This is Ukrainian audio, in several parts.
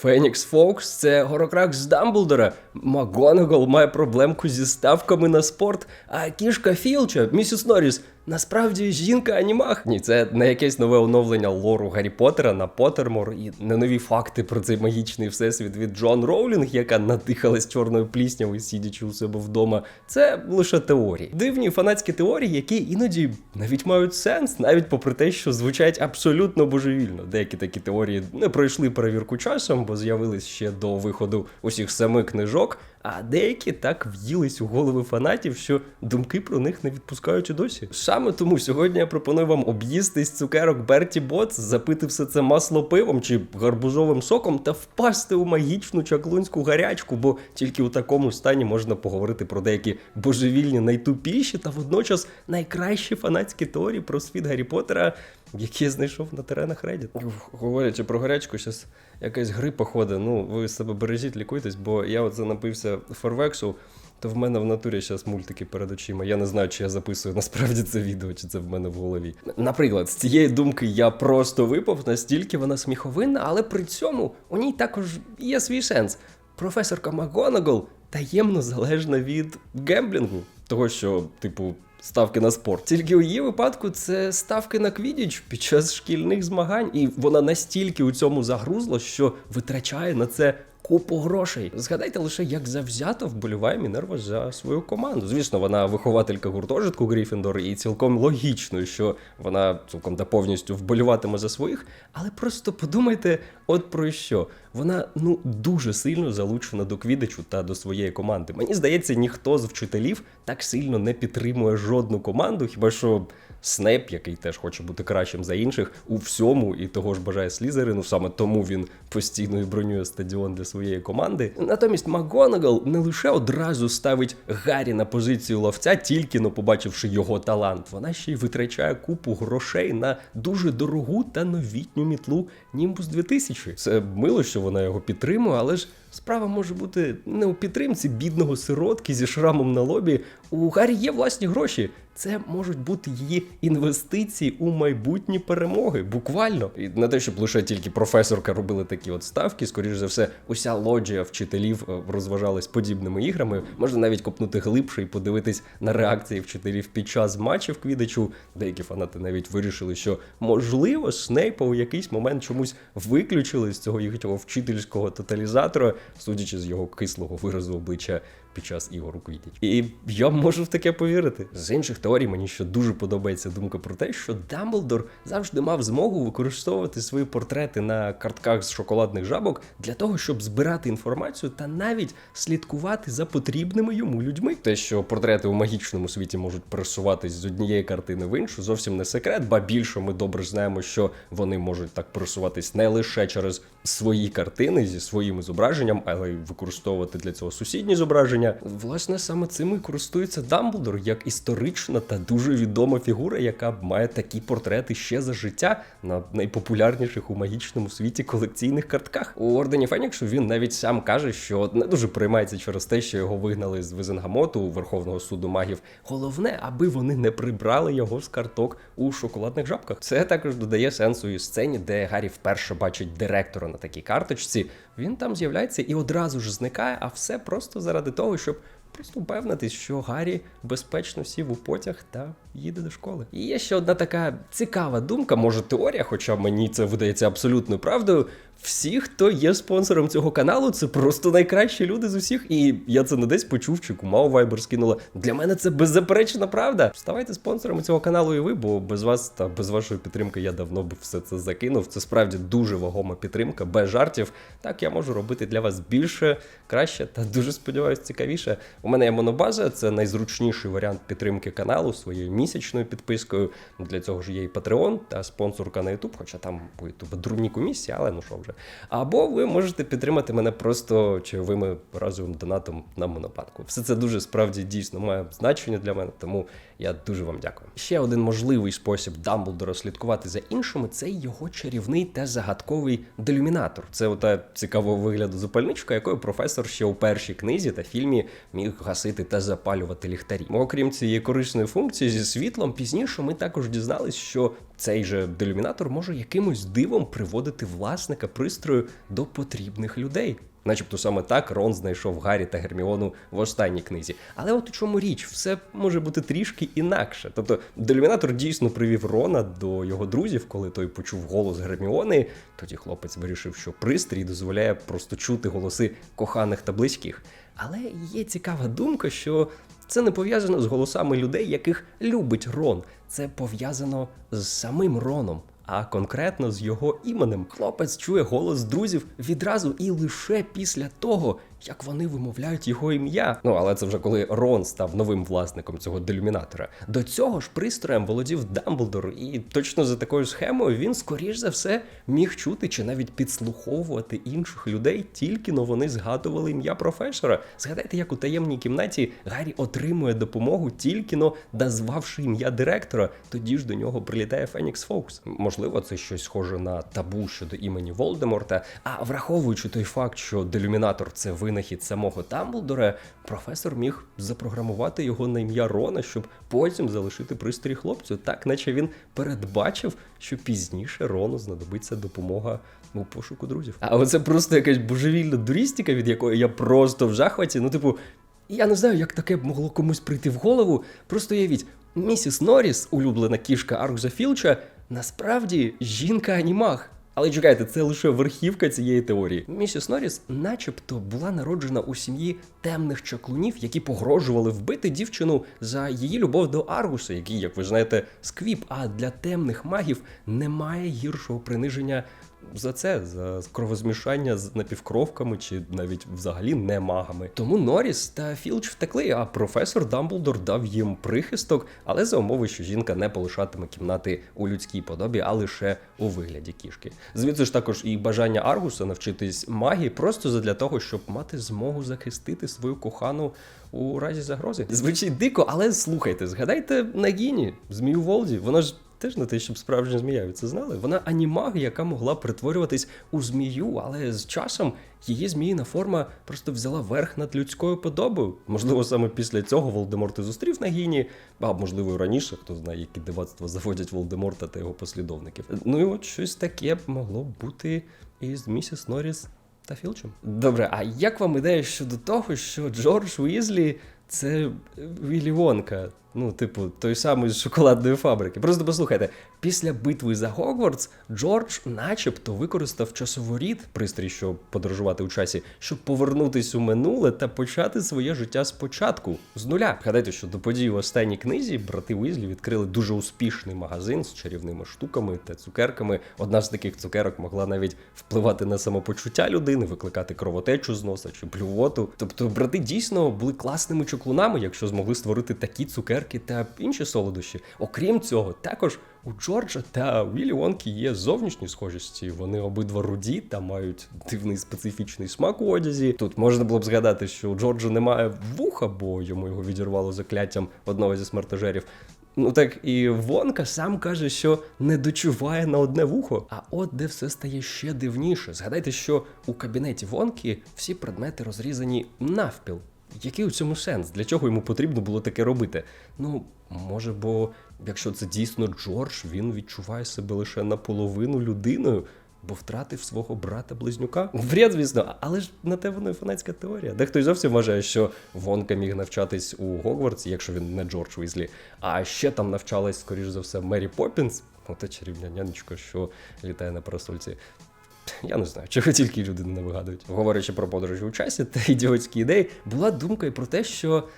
Фенікс Фокс це горокрак з Дамблдора. МакГонагал має проблемку зі ставками на спорт, а кішка Філча, місіс Норріс, насправді жінка анімах. Ні, це не якесь нове оновлення лору Гаррі Поттера на Поттермор і не нові факти про цей магічний всесвіт від Джон Роулінг, яка надихалась чорною пліснявою, сидячи у себе вдома. Це лише теорії. Дивні фанатські теорії, які іноді навіть мають сенс, навіть попри те, що звучать абсолютно божевільно. Деякі такі теорії не пройшли перевірку часом, бо з'явились ще до виходу усіх семи книжок. А деякі так в'їлись у голови фанатів, що думки про них не відпускають і досі. Саме тому сьогодні я пропоную вам об'їстись цукерок Берті Боц, запити все це масло пивом чи гарбузовим соком та впасти у магічну чаклунську гарячку, бо тільки у такому стані можна поговорити про деякі божевільні, найтупіші та водночас найкращі фанатські теорії про світ Гаррі Поттера, які я знайшов на теренах Reddit. Говорячи про гарячку, зараз якась грипа ходить. Ну, ви себе бережіть, лікуйтесь, бо я оце напився форвексу. То в мене в натурі зараз мультики перед очима. Я не знаю, чи я записую насправді це відео, чи це в мене в голові. Наприклад, з цієї думки я просто випав, настільки вона сміховинна, але при цьому у ній також є свій сенс. Професорка МакГонагал таємно залежна від гемблінгу, того що, типу. Ставки на спорт. Тільки у її випадку це ставки на квідіч під час шкільних змагань, і вона настільки у цьому загрузла, що витрачає на це купу грошей. Згадайте лише, як завзято вболіває Мінерва за свою команду. Звісно, вона вихователька гуртожитку Гріфіндор, і цілком логічно, що вона цілком та повністю вболіватиме за своїх. Але просто подумайте, от про що. Вона ну дуже сильно залучена до квідичу та до своєї команди. Мені здається, ніхто з вчителів так сильно не підтримує жодну команду, хіба що. Снейп, який теж хоче бути кращим за інших, у всьому і того ж бажає Слізерину, саме тому він постійно і бронює стадіон для своєї команди. Натомість МакГонагал не лише одразу ставить Гаррі на позицію ловця, тільки но побачивши його талант. Вона ще й витрачає купу грошей на дуже дорогу та новітню мітлу Nimbus 2000. Це мило, що вона його підтримує, але ж. Справа може бути не у підтримці бідного сиротки зі шрамом на лобі. У Гаррі є власні гроші. Це можуть бути її інвестиції у майбутні перемоги, буквально. І не те, щоб лише тільки професорка робили такі от ставки. Скоріше за все, уся лоджія вчителів е, розважалась подібними іграми. Можна навіть копнути глибше і подивитись на реакції вчителів під час матчів квідичу. Деякі фанати навіть вирішили, що можливо Снейпа у якийсь момент чомусь виключили з цього їхнього вчительського тоталізатора, судячи з його кислого виразу обличчя під час ігор у Квідіч. І я можу в таке повірити. З інших теорій мені ще дуже подобається думка про те, що Дамблдор завжди мав змогу використовувати свої портрети на картках з шоколадних жабок для того, щоб збирати інформацію та навіть слідкувати за потрібними йому людьми. Те, що портрети у магічному світі можуть пересуватись з однієї картини в іншу, зовсім не секрет, ба більше ми добре знаємо, що вони можуть так пересуватись не лише через свої картини зі своїм зображенням, але й використовувати для цього сусідні зображення. Власне, саме цим і користується Дамблдор як історична та дуже відома фігура, яка має такі портрети ще за життя на найпопулярніших у магічному світі колекційних картках. У Ордені Феніксу він навіть сам каже, що не дуже приймається через те, що його вигнали з Визенгамоту Верховного суду магів. Головне, аби вони не прибрали його з карток у шоколадних жабках. Це також додає сенсу і сцені, де Гаррі вперше бачить директора на такій карточці. Він там з'являється і одразу ж зникає, а все просто заради того, щоб просто впевнитись, що Гаррі безпечно сів у потяг та їде до школи. І є ще одна така цікава думка, може теорія, хоча мені це видається абсолютною правдою. Всі, хто є спонсором цього каналу, це просто найкращі люди з усіх. І я це не десь почув, чи кума у Viber скинула. Для мене це беззаперечна правда. Ставайте спонсорами цього каналу і ви, бо без вас та без вашої підтримки я давно б все це закинув. Це справді дуже вагома підтримка, без жартів. Так я можу робити для вас більше, краще та дуже сподіваюся, цікавіше. У мене є монобаза, це найзручніший варіант підтримки каналу своєю місячною підпискою. Для цього ж є і Patreon та спонсорка на YouTube, хоча там по YouTube дурні комісії, але ну що вже. Або ви можете підтримати мене просто чайовими разовим донатом на монопанку. Все це дуже справді дійсно має значення для мене, тому я дуже вам дякую. Ще один можливий спосіб Дамблдора слідкувати за іншими це його чарівний та загадковий делюмінатор. Це ота цікавого вигляду запальничка, якою професор ще у першій книзі та фільмі міг гасити та запалювати ліхтарі. Окрім цієї корисної функції зі світлом, пізніше ми також дізнались, що цей же делюмінатор може якимось дивом приводити власника пристрою до потрібних людей. Начебто саме так Рон знайшов Гаррі та Герміону в останній книзі. Але от у чому річ, все може бути трішки інакше. Тобто, делюмінатор дійсно привів Рона до його друзів, коли той почув голос Герміони. Тоді хлопець вирішив, що пристрій дозволяє просто чути голоси коханих та близьких. Але є цікава думка, що це не пов'язано з голосами людей, яких любить Рон. Це пов'язано з самим Роном. А конкретно з його іменем хлопець чує голос друзів відразу і лише після того, як вони вимовляють його ім'я. Ну але це вже коли Рон став новим власником цього делюмінатора. До цього ж пристроєм володів Дамблдор, і точно за такою схемою він, скоріш за все, міг чути чи навіть підслуховувати інших людей, тільки но вони згадували ім'я професора. Згадайте, як у таємній кімнаті Гаррі отримує допомогу, тільки но назвавши ім'я директора. Тоді ж до нього прилітає Фенікс Фокс. Можливо, це щось схоже на табу щодо імені Волдеморта. А враховуючи той факт, що делюмінатор це винахід самого Дамблдора, професор міг запрограмувати його на ім'я Рона, щоб потім залишити пристрій хлопцю, так наче він передбачив, що пізніше Рону знадобиться допомога у пошуку друзів. А оце просто якась божевільна дурістика, від якої я просто в захваті. Ну, типу, я не знаю, як таке б могло комусь прийти в голову. Просто уявіть, місіс Норріс, улюблена кішка Аркза Філча, насправді жінка-анімаг. Але чекайте, це лише верхівка цієї теорії. Місіс Норріс, начебто, була народжена у сім'ї темних чаклунів, які погрожували вбити дівчину за її любов до Аргуса, який, як ви знаєте, сквіп. А для темних магів немає гіршого приниження за це, за кровозмішання з напівкровками чи навіть взагалі не магами. Тому Норріс та Філч втекли, а професор Дамблдор дав їм прихисток, але за умови, що жінка не полишатиме кімнати у людській подобі, а лише у вигляді кішки. Звідси ж також і бажання Аргуса навчитись магії просто задля того, щоб мати змогу захистити свою кохану у разі загрози. Звучить дико, але слухайте, згадайте Нагіні, змію Волді. Вона ж Теж не те, щоб справжня змія, ви це знали. Вона анімаг, яка могла перетворюватись у змію, але з часом її зміїна форма просто взяла верх над людською подобою. Можливо, саме після цього Волдеморт і зустрів Нагіні, а можливо, і раніше, хто знає, які дивацтва заводять Волдеморта та його послідовників. Ну і от щось таке могло бути і з місіс Норріс та Філчем. Добре, а як вам ідея щодо того, що Джордж Уізлі це Віллі Вонка? Ну, типу, той самий з шоколадної фабрики. Просто послухайте, після битви за Гогвартс Джордж, начебто, використав часоворіт, пристрій, щоб подорожувати у часі, щоб повернутись у минуле та почати своє життя спочатку з нуля. Гадайте, що до подій в останній книзі брати Уізлі відкрили дуже успішний магазин з чарівними штуками та цукерками. Одна з таких цукерок могла навіть впливати на самопочуття людини, викликати кровотечу з носа чи плювоту. Тобто, брати дійсно були класними чоклунами, якщо змогли створити такі цукерки та інші солодощі. Окрім цього, також у Джорджа та Віллі Вонки є зовнішні схожості. Вони обидва руді та мають дивний специфічний смак у одязі. Тут можна було б згадати, що у Джорджа немає вуха, бо йому його відірвало закляттям одного зі смертежерів. Ну так і Вонка сам каже, що не дочуває на одне вухо. А от де все стає ще дивніше. Згадайте, що у кабінеті Вонки всі предмети розрізані навпіл. Який у цьому сенс? Для чого йому потрібно було таке робити? Ну, може, бо якщо це дійсно Джордж, він відчуває себе лише наполовину людиною, бо втратив свого брата-близнюка. Бред, звісно, але ж на те воно і фанатська теорія. Дехто й зовсім вважає, що Вонка міг навчатись у Гогвартсі, якщо він не Джордж Уізлі, а ще там навчалась, скоріш за все, Мері Поппінс, ота чарівня нянечка, що літає на парасольці. Я не знаю, чого тільки люди не вигадують. Говорячи про подорожі у часі та ідіотські ідеї, була думка і про те, що.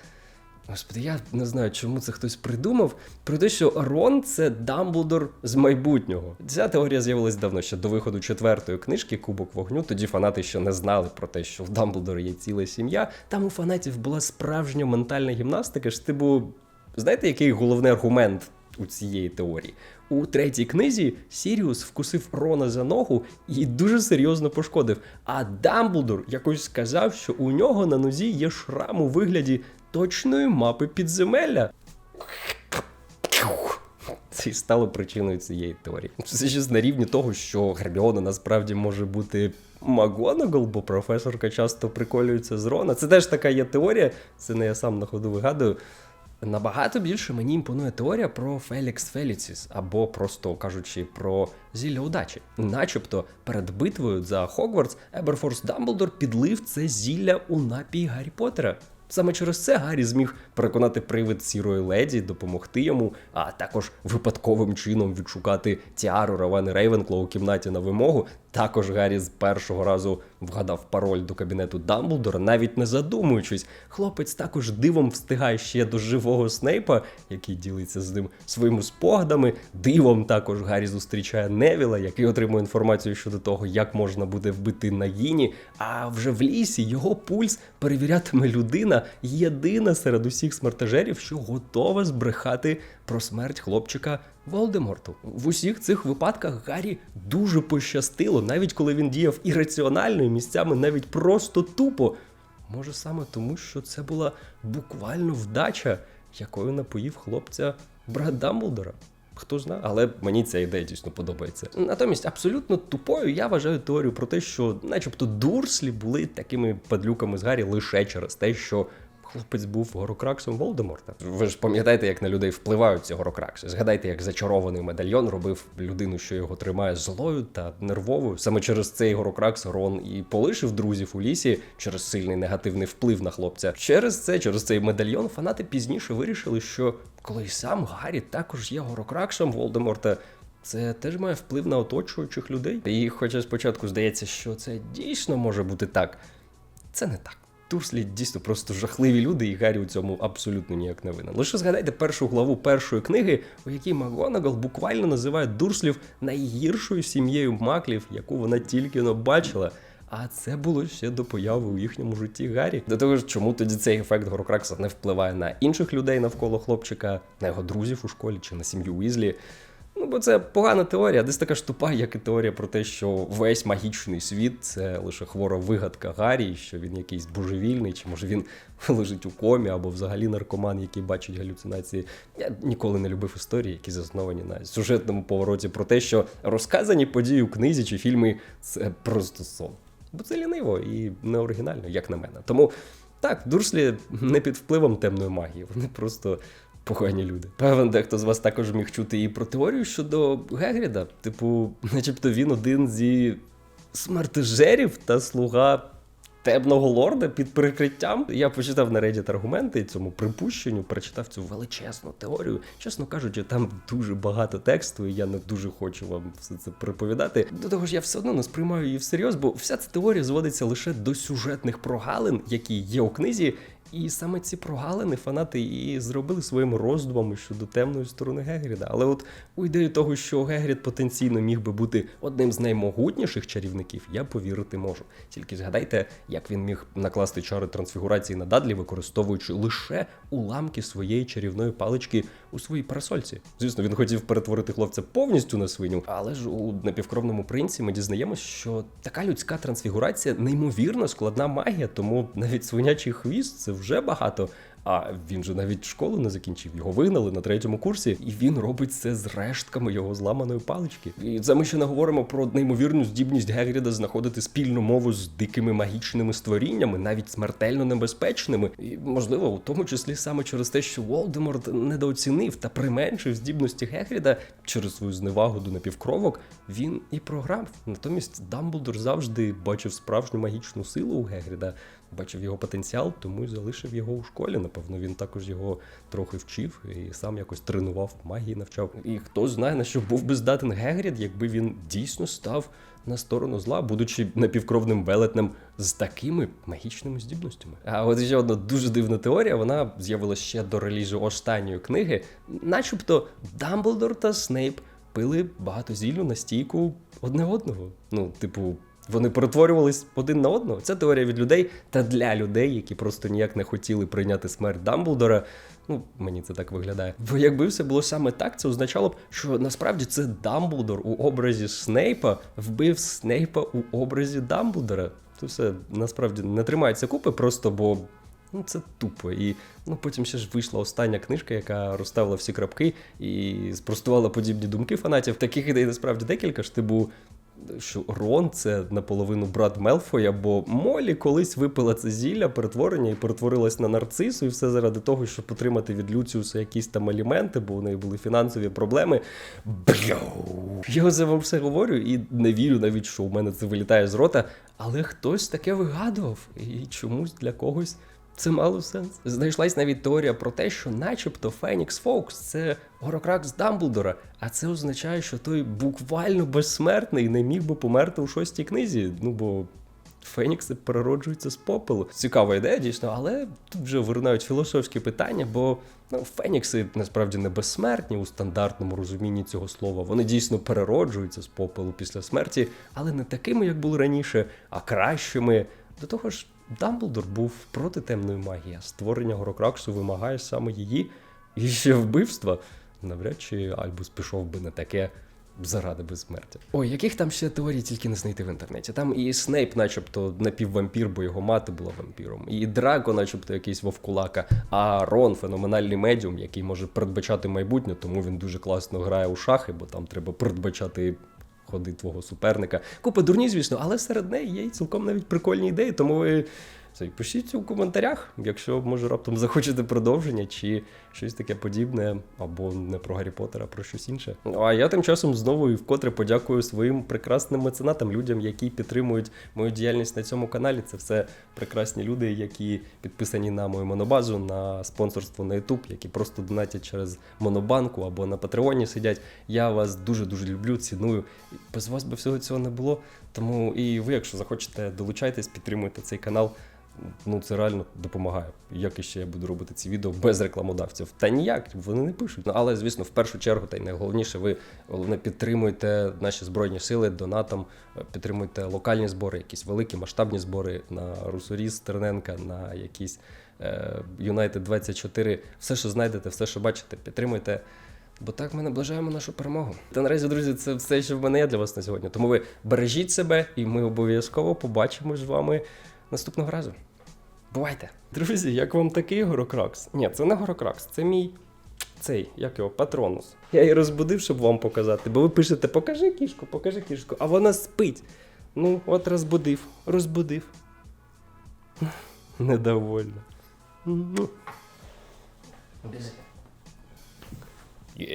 Господи, я не знаю, чому це хтось придумав. Про те, що Рон це Дамблдор з майбутнього. Ця теорія з'явилась давно ще до виходу четвертої книжки Кубок вогню. Тоді фанати ще не знали про те, що в Дамблдора є ціла сім'я. Там у фанатів була справжня ментальна гімнастика. ж типу, знаєте, який головний аргумент у цієї теорії? У третій книзі Сіріус вкусив Рона за ногу і дуже серйозно пошкодив. А Дамблдор якось сказав, що у нього на нозі є шрам у вигляді точної мапи підземелля. Це стало причиною цієї теорії. Це ще на рівні того, що Герміона насправді може бути Магонагал, бо професорка часто приколюється з Рона. Це теж така є теорія, це не я сам на ходу вигадую. Набагато більше мені імпонує теорія про Фелікс Феліціс, або просто кажучи про зілля удачі. Начебто перед битвою за Хогвартс Еберфорс Дамблдор підлив це зілля у напій Гаррі Поттера. Саме через це Гаррі зміг переконати привид сірої леді, допомогти йому, а також випадковим чином відшукати тіару Равани Рейвенкло у кімнаті на вимогу. Також Гаррі з першого разу вгадав пароль до кабінету Дамблдора, навіть не задумуючись. Хлопець також дивом встигає ще до живого Снейпа, який ділиться з ним своїми спогадами. Дивом також Гаррі зустрічає Невіла, який отримує інформацію щодо того, як можна буде вбити Нагіні. А вже в лісі його пульс перевірятиме людина, єдина серед усіх смертежерів, що готова збрехати про смерть хлопчика Волдеморту. В усіх цих випадках Гаррі дуже пощастило, навіть коли він діяв ірраціонально і місцями навіть просто тупо. Може саме тому, що це була буквально вдача, якою напоїв хлопця брат Дамблдора. Хто знає, але мені ця ідея дійсно подобається. Натомість, абсолютно тупою я вважаю теорію про те, що, начебто, дурслі були такими падлюками з Гаррі лише через те, що хлопець був горокраксом Волдеморта. Ви ж пам'ятаєте, як на людей впливають ці горокракси. Згадайте, як зачарований медальйон робив людину, що його тримає злою та нервовою. Саме через цей горокракс Рон і полишив друзів у лісі через сильний негативний вплив на хлопця. Через це, через цей медальйон, фанати пізніше вирішили, що коли й сам Гаррі також є горокраксом Волдеморта. Це теж має вплив на оточуючих людей. І хоча спочатку здається, що це дійсно може бути так, це не так. Турслі дійсно просто жахливі люди, і Гаррі у цьому абсолютно ніяк не винен. Лише згадайте першу главу першої книги, у якій Макгонагал буквально називає Дурслів найгіршою сім'єю маклів, яку вона тільки но бачила. А це було ще до появи у їхньому житті Гаррі. До того ж, чому тоді цей ефект Горокракса не впливає на інших людей навколо хлопчика, на його друзів у школі чи на сім'ю Уізлі. Ну, бо це погана теорія, десь така ж тупа, як і теорія про те, що весь магічний світ це лише хвора вигадка Гаррі, що він якийсь божевільний, чи може він лежить у комі, або взагалі наркоман, який бачить галюцинації. Я ніколи не любив історії, які засновані на сюжетному повороті про те, що розказані події у книзі чи фільмі це просто сон. Бо це ліниво і не оригінально, як на мене. Тому так, Дурслі не під впливом темної магії, вони просто погані люди. Певен, дехто з вас також міг чути і про теорію щодо Гегріда. Типу, начебто він один зі смертежерів та слуга темного лорда під прикриттям. Я почитав на Reddit аргументи цьому припущенню, перечитав цю величезну теорію. Чесно кажучи, там дуже багато тексту, і я не дуже хочу вам все це приповідати. До того ж, я все одно не сприймаю її всерйоз, бо вся ця теорія зводиться лише до сюжетних прогалин, які є у книзі. І саме ці прогалини фанати і зробили своїми роздумами щодо темної сторони Гегріда. Але от у ідею того, що Гегрід потенційно міг би бути одним з наймогутніших чарівників, я повірити можу. Тільки згадайте, як він міг накласти чари трансфігурації на Дадлі, використовуючи лише уламки своєї чарівної палички у своїй парасольці. Звісно, він хотів перетворити хлопця повністю на свиню, але ж у напівкровному принці ми дізнаємося, що така людська трансфігурація неймовірно складна магія, тому навіть свинячий хвіст це вже багато. А він же навіть школу не закінчив. Його вигнали на третьому курсі, і він робить це з рештками його зламаної палички. І це ми ще не говоримо про неймовірну здібність Гегріда знаходити спільну мову з дикими магічними створіннями, навіть смертельно небезпечними. І можливо, у тому числі саме через те, що Волдеморт недооцінив та применшив здібності Гегріда через свою зневагу до напівкровок, він і програв. Натомість Дамблдор завжди бачив справжню магічну силу у Гегріда бачив його потенціал, тому й залишив його у школі. Напевно, він також його трохи вчив і сам якось тренував, магії навчав. І хто знає, на що був би здатен Гегрід, якби він дійсно став на сторону зла, будучи напівкровним велетнем з такими магічними здібностями. А от ще одна дуже дивна теорія, вона з'явилася ще до релізу останньої книги, начебто Дамблдор та Снейп пили багато зіллю на стійку одне одного. Ну, типу. Вони перетворювались один на одного. Це теорія від людей та для людей, які просто ніяк не хотіли прийняти смерть Дамблдора. Ну, мені це так виглядає. Бо якби все було саме так, це означало б, що насправді це Дамблдор у образі Снейпа вбив Снейпа у образі Дамблдора. Це все насправді не тримається купи, просто бо Ну, це тупо. І ну, потім ще ж вийшла остання книжка, яка розставила всі крапки і спростувала подібні думки фанатів. Таких ідей насправді декілька ж типу. Що Рон це наполовину брат Мелфоя, бо Молі колись випила це зілля перетворення і перетворилась на нарцису, і все заради того, щоб отримати від Люціуса якісь там аліменти, бо у неї були фінансові проблеми. Бляу. Я за вам все говорю і не вірю навіть, що у мене це вилітає з рота, але хтось таке вигадував, і чомусь для когось це мало сенс. Знайшлась навіть теорія про те, що начебто Фенікс Фоукс це Горокракс Дамблдора, а це означає, що той буквально безсмертний не міг би померти у шостій книзі. Ну бо. Фенікси перероджуються з попелу. Цікава ідея, дійсно, але тут вже виринають філософські питання, бо ну, Фенікси насправді не безсмертні у стандартному розумінні цього слова. Вони дійсно перероджуються з попелу після смерті, але не такими, як були раніше, а кращими. До того ж, Дамблдор був проти темної магії, а створення Горокраксу вимагає саме її і ще вбивства. Навряд чи Альбус пішов би на таке заради безсмертя. Ой, яких там ще теорій тільки не знайти в інтернеті. Там і Снейп, начебто, напіввампір, бо його мати була вампіром, і Драко, начебто, якийсь вовкулака, а Рон феноменальний медіум, який може передбачати майбутнє, тому він дуже класно грає у шахи, бо там треба передбачати. Ходи твого суперника. Купа дурні, звісно, але серед неї є і цілком навіть прикольні ідеї, тому ви це, пишіть у коментарях, якщо може раптом захочете продовження чи щось таке подібне, або не про Гаррі Поттера, а про щось інше. Ну, А я тим часом знову і вкотре подякую своїм прекрасним меценатам, людям, які підтримують мою діяльність на цьому каналі. Це все прекрасні люди, які підписані на мою монобазу, на спонсорство на YouTube, які просто донатять через монобанку або на Патреоні сидять. Я вас дуже дуже люблю, ціную. Без вас би всього цього не було. Тому і ви, якщо захочете, долучайтесь, підтримуйте цей канал. Ну, це реально допомагає. Як іще я буду робити ці відео без рекламодавців? Та ніяк, вони не пишуть. Ну, але, звісно, в першу чергу, та й найголовніше, ви головне підтримуйте наші збройні сили донатом, е, підтримуйте локальні збори, якісь великі масштабні збори на Русоріз Терненка, на якісь е, United 24. Все, що знайдете, все, що бачите, підтримуйте. Бо так ми наближаємо нашу перемогу. Та наразі, друзі, це все, що в мене є для вас на сьогодні. Тому ви бережіть себе, і ми обов'язково побачимось з вами наступного разу. Бувайте! Друзі, як вам такий горокракс? Ні, це не горокракс, це мій цей, як його, патронус. Я її розбудив, щоб вам показати, бо ви пишете, покажи кішку, покажи кішку, а вона спить. Ну, от розбудив, розбудив. Недовольна. Ну. Обязательно.